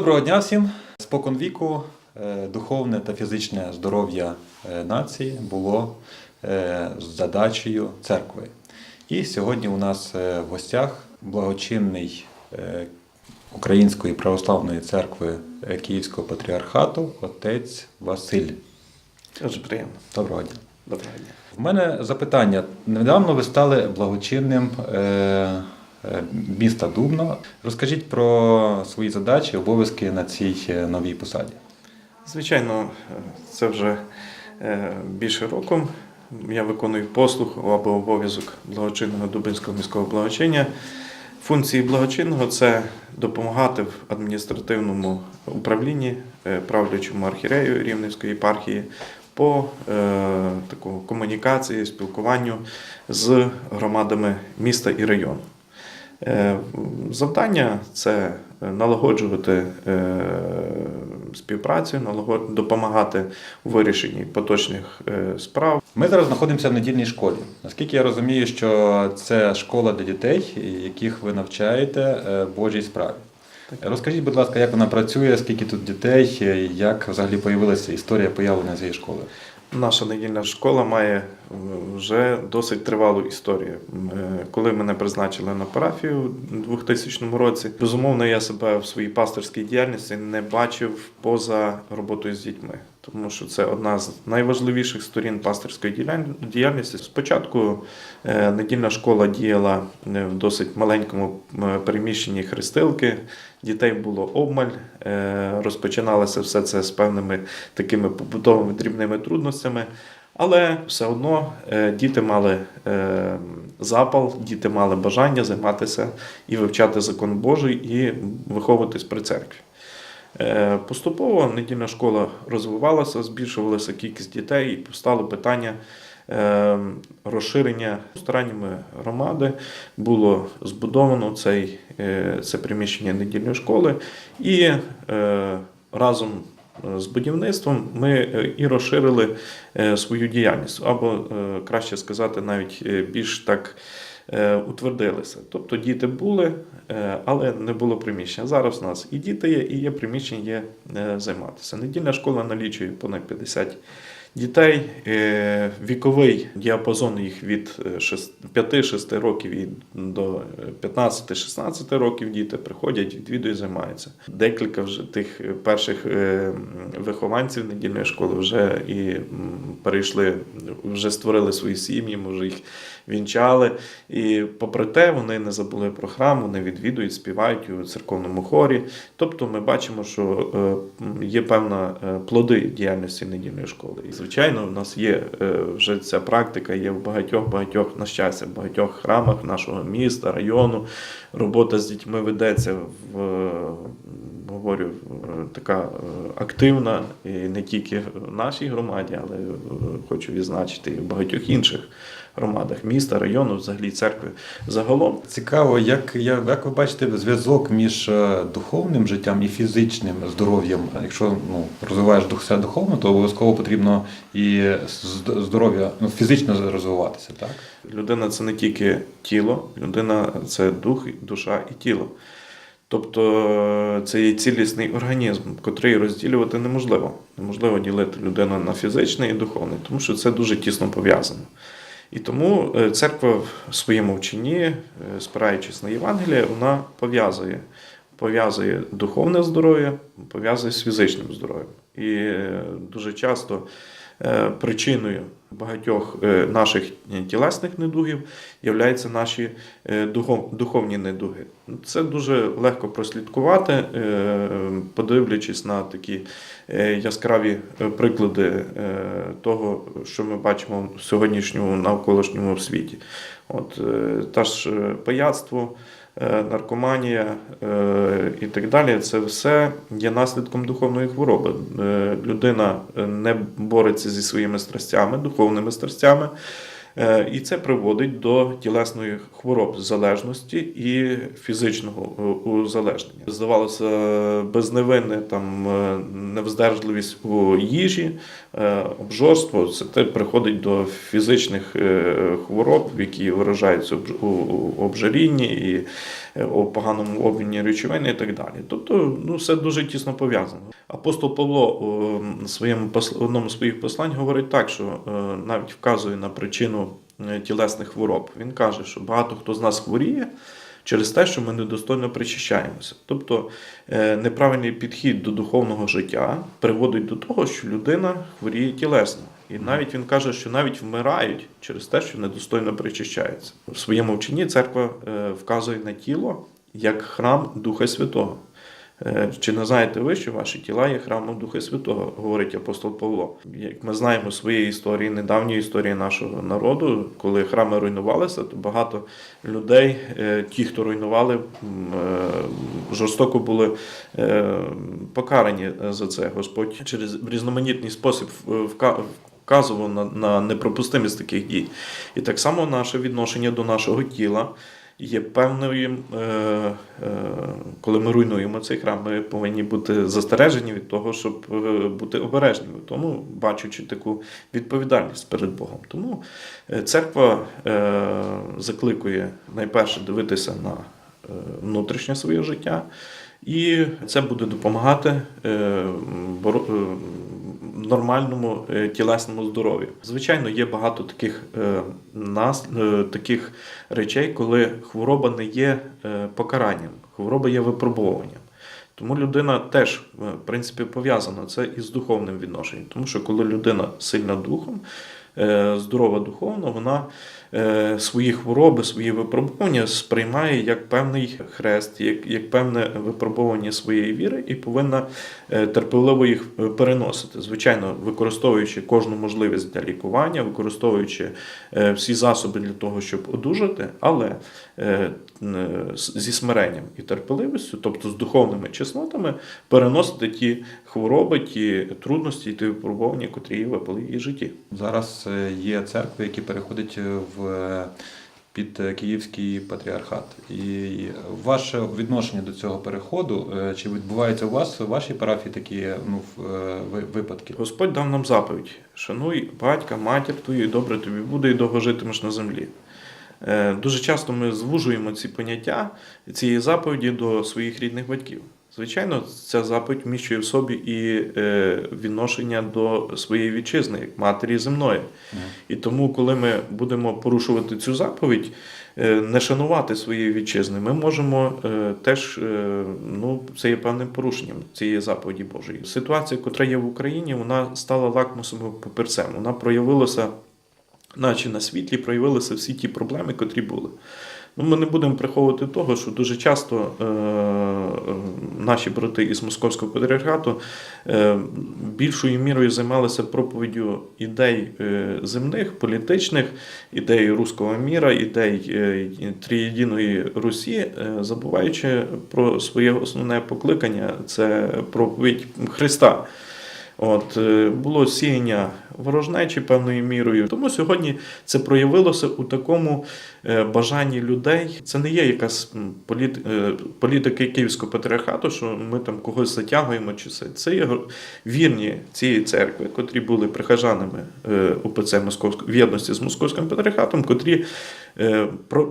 Доброго дня всім! Спокон віку е, духовне та фізичне здоров'я е, нації було е, задачею церкви. І сьогодні у нас в гостях благочинний Української православної церкви Київського патріархату отець Василь. Дуже приємно. Доброго дня. Доброго дня. В мене запитання. Недавно ви стали благочинним міста Дубно. Розкажіть про свої задачі, обов'язки на цій е, новій посаді. Звичайно, е, це вже е, більше року. Я виконую послуг або обов'язок благочинного Дубинського міського благочиння. Функції благочинного це допомагати в адміністративному управлінні е, правлячому архірею Рівненської єпархії по е, такому комунікації, спілкуванню з громадами міста і району. Е, Завдання це налагоджувати е, співпрацю, допомагати у вирішенні поточних е, справ. Ми зараз знаходимося в недільній школі. Наскільки я розумію, що це школа для дітей, яких ви навчаєте е, Божій справі. Розкажіть, будь ласка, як вона працює, скільки тут дітей, е, як взагалі появилася історія появлення цієї школи? Наша недільна школа має е, вже досить тривалу історію. Е, Коли мене призначили на парафію у 2000 році, безумовно, я себе в своїй пасторській діяльності не бачив поза роботою з дітьми, тому що це одна з найважливіших сторін пасторської діяль- діяльності. Спочатку е, недільна школа діяла е, в досить маленькому переміщенні хрестилки. Дітей було обмаль, розпочиналося все це з певними такими побутовими дрібними трудностями. Але все одно е, діти мали е, запал, діти мали бажання займатися і вивчати закон Божий, і виховуватись при церкві. Е, Поступово недільна школа розвивалася, збільшувалася кількість дітей, і постало питання розширення стараннями громади. Було збудовано цей, це приміщення недільної школи, і разом з будівництвом ми е, і розширили е, свою діяльність, або е, краще сказати, навіть е, більш так е, утвердилися. Тобто діти були, е, але не було приміщення. Зараз у нас і діти є, і є приміщення є е, займатися. Недільна школа налічує понад 50 дітей. Е, Віковий діапазон їх від е, шест- 5-6 років і до е, 15-16 років діти приходять, відвідують, займаються. Декілька вже тих е, перших е, вихованців недільної школи вже і перейшли, вже створили свої сім'ї, може їх вінчали. І попри те, вони не забули про храм, вони відвідують, співають у церковному хорі. Тобто ми бачимо, що е, є певна е, плоди діяльності недільної школи. І звичайно, в нас є е, вже ця практика, є в багатьох багатьох на щастя, в багатьох храмах нашого міста, району. Робота з дітьми ведеться в говорю, така активна і не тільки в нашій громаді, але хочу відзначити і в багатьох інших громадах міста, району, взагалі церкви загалом. Цікаво, як, як ви бачите зв'язок між е, духовним життям і фізичним здоров'ям. Якщо ну, розвиваєш дух духовно, то обов'язково потрібно і здоров'я ну, фізично розвиватися, так? Людина це не тільки тіло, людина це дух, душа і тіло. Тобто е, це є цілісний організм, котрий розділювати неможливо. Неможливо ділити людину на фізичний і духовний, тому що це дуже тісно пов'язано. І тому е, церква в своєму вченні, е, спираючись на Євангеліє, вона пов'язує, пов'язує духовне здоров'я, пов'язує з фізичним здоров'ям. І е, дуже часто причиною багатьох е, наших тілесних недугів являються наші е, духовні недуги. Це дуже легко прослідкувати, е, подивлячись на такі е, яскраві е, приклади е, того, що ми бачимо в сьогоднішньому навколишньому світі. От е, та ж е, пияцтво, е, наркоманія е, і так далі, це все є наслідком духовної хвороби. Е, Людина е, не бореться зі своїми страстями, духовними страстями. Е, І це приводить до тілесної хвороб залежності і фізичного е, узалежнення. Здавалося, безневинне там е, невздержливість у їжі, обжорство це приходить до фізичних хвороб, які виражаються у обжирінні і у поганому обміні речовин і так далі. Тобто, ну все дуже тісно пов'язано. Апостол Павло у своєму одному з своїх послань говорить так, що навіть вказує на причину тілесних хвороб. Він каже, що багато хто з нас хворіє. Через те, що ми недостойно причащаємося. Тобто е, неправильний підхід до духовного життя приводить до того, що людина хворіє тілесно. І навіть він каже, що навіть вмирають через те, що недостойно причащаються. В своєму вченні церква е, вказує на тіло як храм Духа Святого. Е, Чи не знаєте ви, що ваші тіла є храмом Духа Святого, говорить апостол Павло. Як ми знаємо своєї історії, недавньої історії нашого народу, коли храми руйнувалися, то багато людей, е, ті, хто руйнували, е, жорстоко були покарані за це. Господь через різноманітний спосіб вказував на непропустимість таких дій. І так само наше відношення до нашого тіла є певною, е, е, коли ми руйнуємо цей храм, ми повинні бути застережені від того, щоб е, бути обережними. Тому бачучи таку відповідальність перед Богом. Тому церква закликує найперше дивитися на внутрішнє своє життя. І це буде допомагати нормальному е, тілесному здоров'ю. Звичайно, є багато таких, е, нас, е, таких речей, коли хвороба не є покаранням, хвороба є випробуванням. Тому людина теж, в принципі, пов'язана це із духовним відношенням. Тому що коли людина сильна духом, здорова духовно, вона свої хвороби, свої випробування сприймає як певний хрест, як, як певне випробування своєї віри і повинна е, терпеливо їх е, переносити. Звичайно, використовуючи кожну можливість для лікування, використовуючи е, всі засоби для того, щоб одужати, але е, зі смиренням і терпеливістю, тобто з духовними чеснотами, переносити ті хвороби, ті трудності, ті випробування, котрі випали в її житті. Зараз е, є церкви, які переходять е, в е, під Київський патріархат. І ваше відношення до цього переходу, е, чи відбувається у вас у вашій парафії такі ну, в- е, ви- випадки? Господь дав нам заповідь: шануй батька, матір твою, і добре тобі буде, і довго житимеш на землі. Дуже часто ми звужуємо ці поняття цієї заповіді до своїх рідних батьків. Звичайно, ця заповідь вміщує в собі і е, відношення до своєї вітчизни, як матері земної. І тому, коли ми будемо порушувати цю заповідь, е, не шанувати своєї вітчизни, ми можемо е, теж, е, ну, це є певним порушенням цієї заповіді Божої. Ситуація, яка є в Україні, вона стала лакмусовим папірцем. Вона проявилася, наче на світлі, проявилися всі ті проблеми, котрі були. Ну, ми не будемо приховувати того, що дуже часто е, наші брати із Московського патріархату е, більшою мірою займалися проповіддю ідей е, земних, політичних, ідей руського міра, ідей триєдиної Русі, забуваючи про своє основне покликання це проповідь Христа. От було сіяння ворожнечі певною мірою. Тому сьогодні це проявилося у такому е, бажанні людей. Це не є якась е, політика Київського патріархату, що ми там когось затягуємо чи це. Це є вірні цієї церкви, котрі були прихожанами е, УПЦ Московського в єдності з московським патріархатом, котрі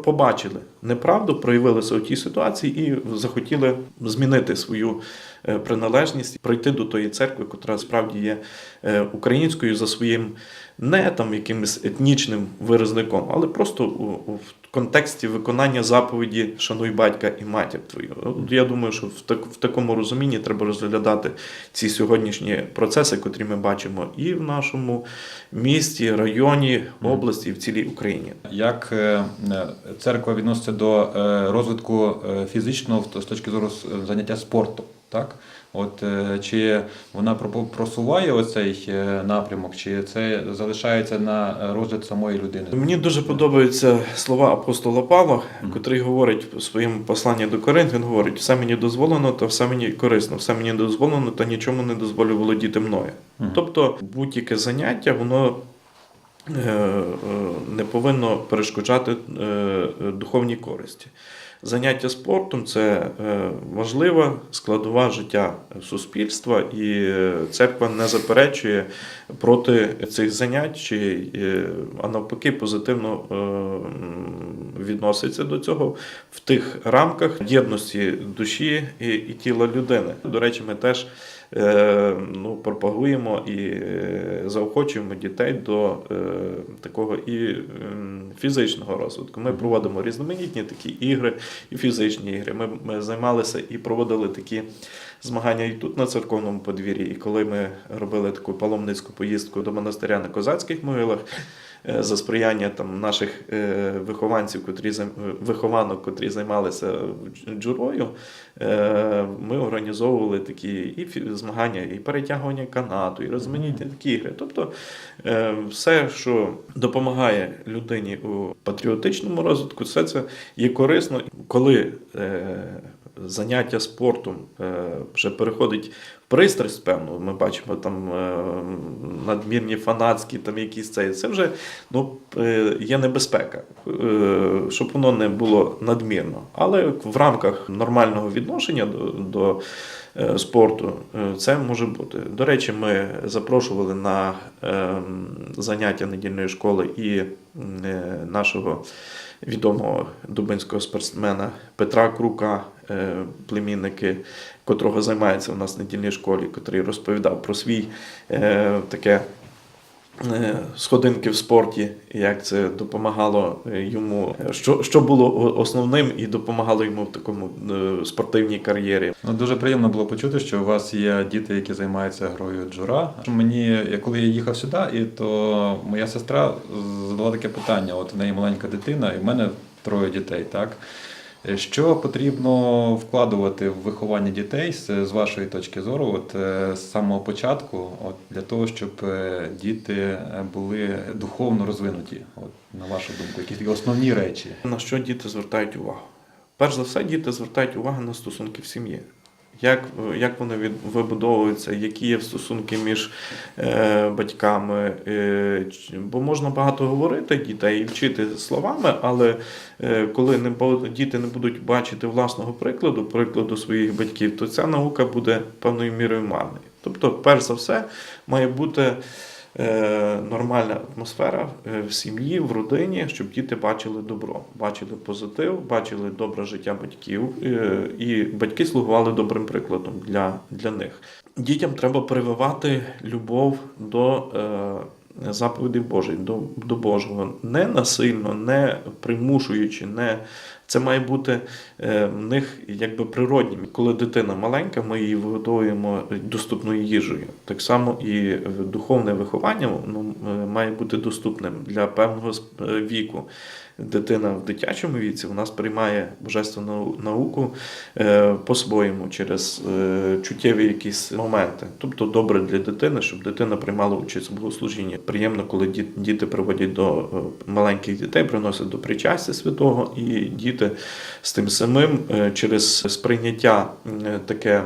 побачили неправду, проявилися у тій ситуації і захотіли змінити свою приналежність, прийти до тої церкви, котра справді є е, українською за своїм не там якимось етнічним виразником, але просто у, у в контексті виконання заповіді Шануй батька і матір твою. Я думаю, що в, так, в такому розумінні треба розглядати ці сьогоднішні процеси, котрі ми бачимо і в нашому місті, районі, області, і в цілій Україні. Як е, е, церква відноситься до е, розвитку е, фізичного з точки зору заняття спорту? Так? От е, чи вона просуває оцей е, напрямок, чи це залишається на розгляд самої людини? Мені дуже подобаються слова апостола Павла, котрий говорить у своєму посланні до Коринт, він говорить: все мені дозволено, та все мені корисно, все мені дозволено, та нічому не дозволю володіти мною. Мгм. Тобто будь-яке заняття, воно е, не повинно перешкоджати духовній користі. Заняття спортом це е, важлива складова життя суспільства, і е, церква не заперечує проти цих занять, чи, е, а навпаки, позитивно відноситься до цього в тих рамках єдності душі і, тіла людини. До речі, ми теж ну, пропагуємо і е, заохочуємо дітей до е, такого і ем, фізичного розвитку. Ми проводимо різноманітні такі ігри, і фізичні ігри. Ми, ми займалися і проводили такі змагання і тут на церковному подвір'ї. І коли ми робили таку паломницьку поїздку до монастиря на козацьких могилах. Е, За сприяння там наших е, вихованців, котрі е, вихованок, котрі займалися джурою, ми організовували такі і змагання, і перетягування канату, і розманітні такі ігри. Тобто все, що допомагає людині у патріотичному розвитку, все це є корисно. Коли заняття спортом вже переходить пристрасть, певно, ми бачимо там е, надмірні фанатські, там якісь це, це вже ну, е, є небезпека, е, щоб воно не було надмірно. Але в рамках нормального відношення до, до спорту е, це може бути. До речі, ми запрошували на е, заняття недільної школи і е, нашого відомого дубинського спортсмена Петра Крука, е, племінники, котрого займається у нас в недільній школі, котрий розповідав про свій е, таке е, сходинки в спорті, як це допомагало е, йому, е, що, що було основним і допомагало йому в такому е, спортивній кар'єрі. Ну, дуже приємно було почути, що у вас є діти, які займаються грою джура. Мені, коли я їхав сюди, і то моя сестра задала таке питання: от в неї маленька дитина, і в мене троє дітей, так? Е, Що потрібно вкладувати в виховання дітей з, вашої точки зору, от е, з самого початку, от для того, щоб е, діти були духовно розвинуті? От на вашу думку, якісь такі основні речі? На що діти звертають увагу? Перш за все, діти звертають увагу на стосунки в сім'ї. Як, як вони від, вибудовуються, які є стосунки між е, батьками. Е, бо можна багато говорити дітей і вчити словами, але е, коли не, діти не будуть бачити власного прикладу, прикладу своїх батьків, то ця наука буде певною мірою марною. Тобто, перш за все, має бути нормальна атмосфера е, в сім'ї, в родині, щоб діти бачили добро, бачили позитив, бачили добре життя батьків, е, і батьки слугували добрим прикладом для, для них. Дітям треба прививати любов до. Е, Заповідей Божих до, до Божого не насильно, не примушуючи, не це має бути е, в них якби природнім. Коли дитина маленька, ми її виготовуємо доступною їжею. Так само і е, духовне виховання ну, має бути доступним для певного віку. Дитина в дитячому віці вона сприймає божественну науку по-своєму через чуттєві якісь моменти. Тобто добре для дитини, щоб дитина приймала участь у богослужінні. Приємно, коли діти приводять до маленьких дітей, приносять до причастя святого, і діти з тим самим е, через сприйняття е, таке.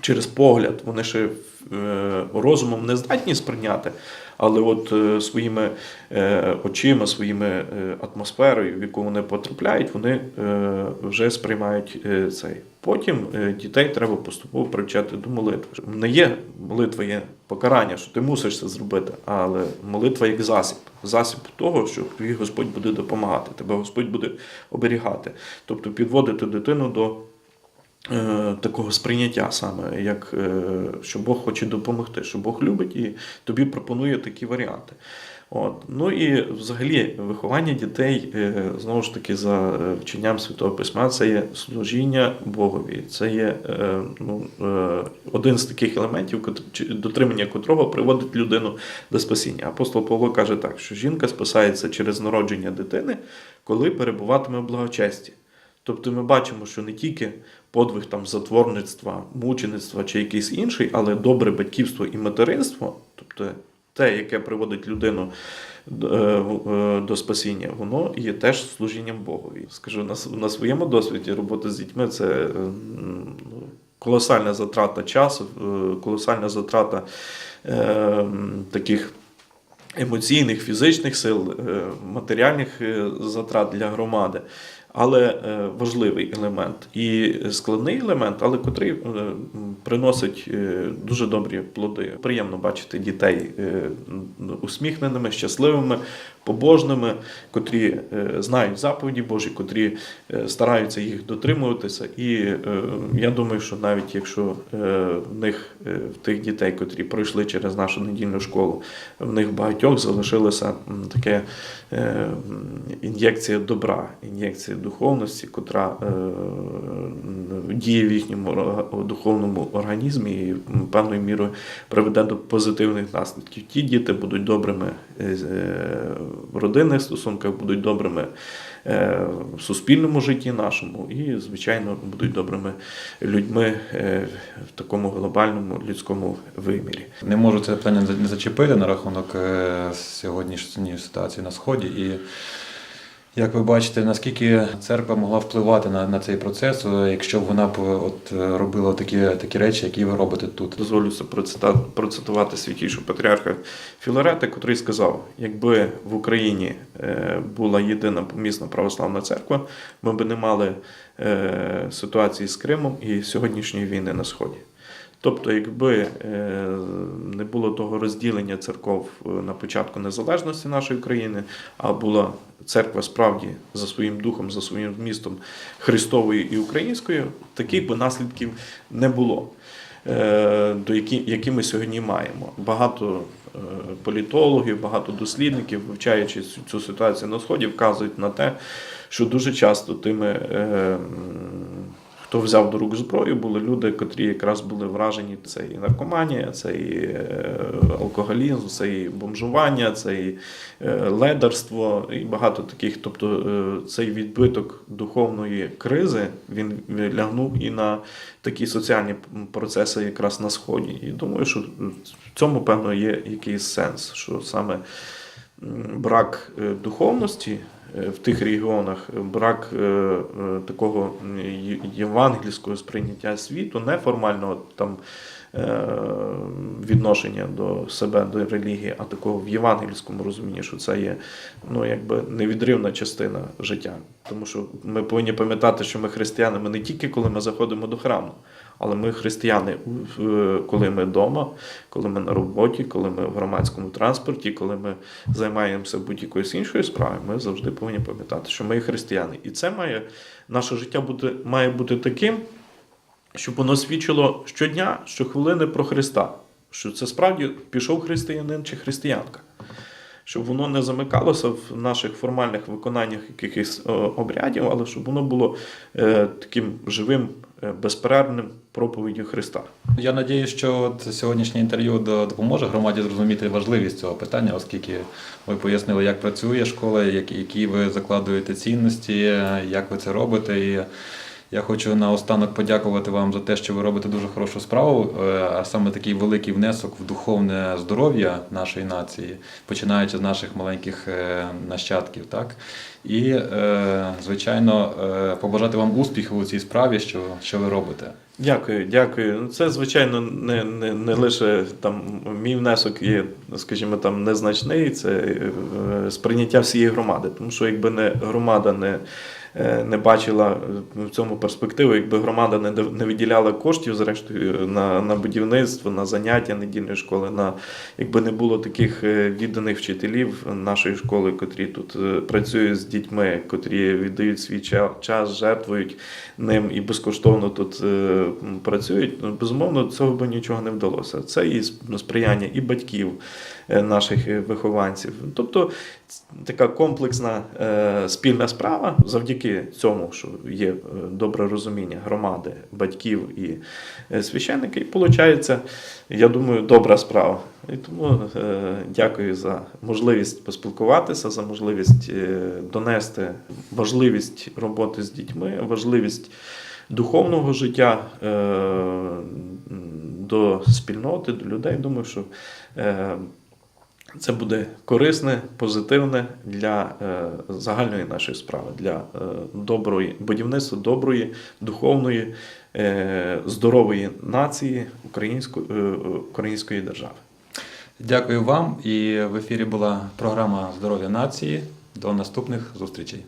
Через погляд вони ще е, розумом не здатні сприйняти, але от е, своїми е, очима, своїми е, атмосферою, в яку вони потрапляють, вони вже сприймають цей. Потім дітей треба поступово привчати до молитви. Не є молитва є покарання, що ти мусиш це зробити, але молитва як засіб. Засіб того, що тобі Господь буде допомагати, тебе Господь буде оберігати. Тобто підводити дитину до такого сприйняття саме, як е, що Бог хоче допомогти, що Бог любить і тобі пропонує такі варіанти. От. Ну і взагалі виховання дітей, е, знову ж таки, за е, вченням Святого Письма, це є служіння Богові. Це є е, ну, е, один з таких елементів, дотримання котрого приводить людину до спасіння. Апостол Павло каже так, що жінка спасається через народження дитини, коли перебуватиме в благочесті. Тобто ми бачимо, що не тільки подвиг там затворництва, мучеництва чи якийсь інший, але добре батьківство і материнство, тобто те, яке приводить людину до, е, е, спасіння, воно є теж служінням Богові. Скажу на, своєму досвіді роботи з дітьми це е, ну, колосальна затрата часу, колосальна затрата таких емоційних, фізичних сил, матеріальних затрат для громади. Але е, важливий елемент і складний елемент, але котрий е, приносить е, дуже добрі плоди. Приємно бачити дітей усміхненими, щасливими, побожними, котрі е, знають заповіді Божі, котрі е, стараються їх дотримуватися. І е, я думаю, що навіть якщо в них в тих дітей, котрі пройшли через нашу недільну школу, в них багатьох таке е, ін'єкція добра, ін'єкція духовності, котра діє в їхньому духовному організмі і певною мірою приведе до позитивних наслідків. Ті діти будуть добрими в родинних стосунках, будуть добрими е, в суспільному житті нашому і, звичайно, будуть добрими людьми е, в такому глобальному людському вимірі. Не можу це питання не зачепити на рахунок е, сьогоднішньої ситуації на сході. І як ви бачите, наскільки церква могла впливати на, на цей процес, е, якщо б вона б от е, робила такі, такі речі, які ви робите тут. Дозволю процитати, процитувати святішого патріарха Філарета, котрий сказав: якби в Україні е, була єдина помісна православна церква, ми б не мали е, ситуації з Кримом і сьогоднішньої війни на Сході. Тобто, якби е, не було того розділення церков е, на початку незалежності нашої країни, а була церква справді за своїм духом, за своїм змістом Христовою і українською, таких би наслідків не було е, до які, які ми сьогодні маємо. Багато е, політологів, багато дослідників, вивчаючи цю, ситуацію на сході, вказують на те, що дуже часто тими, е, хто взяв до рук зброю, були люди, котрі якраз були вражені. Це і наркоманія, це і е, алкоголізм, це і бомжування, це і е, ледарство, і багато таких. Тобто е, цей відбиток духовної кризи він лягнув і на такі соціальні процеси якраз на сході. І думаю, що в цьому певно є якийсь сенс, що саме брак духовності в тих регіонах, е, брак е, е, такого євангельського сприйняття світу, неформального там. е, Відношення до себе, до релігії, а такого в євангельському розумінні, що це є ну, якби невідривна частина життя. Тому що ми повинні пам'ятати, що ми християни ми не тільки коли ми заходимо до храму, але ми християни, коли ми вдома, коли ми на роботі, коли ми в громадському транспорті, коли ми займаємося будь-якоюсь іншою справою, ми завжди повинні пам'ятати, що ми християни. І це має наше життя бути, має бути таким, щоб воно свідчило щодня, щохвилини про Христа, що це справді пішов християнин чи християнка. Щоб воно не замикалося в наших формальних виконаннях якихось е, обрядів, але щоб воно було е, таким живим, безперервним проповіддю Христа. Я надію, що от сьогоднішнє інтерв'ю до- допоможе громаді зрозуміти важливість цього питання, оскільки ви пояснили, як працює школа, які ви закладуєте цінності, як ви це робите. І я хочу наостанок подякувати вам за те, що ви робите дуже хорошу справу, е, а саме такий великий внесок в духовне здоров'я нашої нації, починаючи з наших маленьких е, нащадків. Так? І, е, звичайно, побажати вам успіху у цій справі, що, що ви робите. Дякую, дякую. Ну, Це, звичайно, не, не, не лише там мій внесок є, скажімо, там незначний, це сприйняття всієї громади. Тому що якби не громада не, не бачила в цьому перспективу, якби громада не, виділяла коштів, зрештою, на, на будівництво, на заняття недільної школи, на якби не було таких е, відданих вчителів нашої школи, котрі тут е, працюють з дітьми, котрі віддають свій час, жертвують ним і безкоштовно тут е, працюють, ну, безумовно, цього би нічого не вдалося. Це і сприяння і батьків е, наших е, вихованців. Тобто така комплексна е, спільна справа завдяки цьому, що є е, добре розуміння громади, батьків і е, священники, і виходить, я думаю, добра справа. І тому е, дякую за можливість поспілкуватися, за можливість е, донести важливість роботи з дітьми, важливість духовного життя е, до спільноти, до людей. Думаю, що е, це буде корисне, позитивне для е, загальної нашої справи, для е, доброї будівництва доброї, духовної, е, здорової нації української, української держави. Дякую вам. І в ефірі була програма Здоров'я нації. До наступних зустрічей.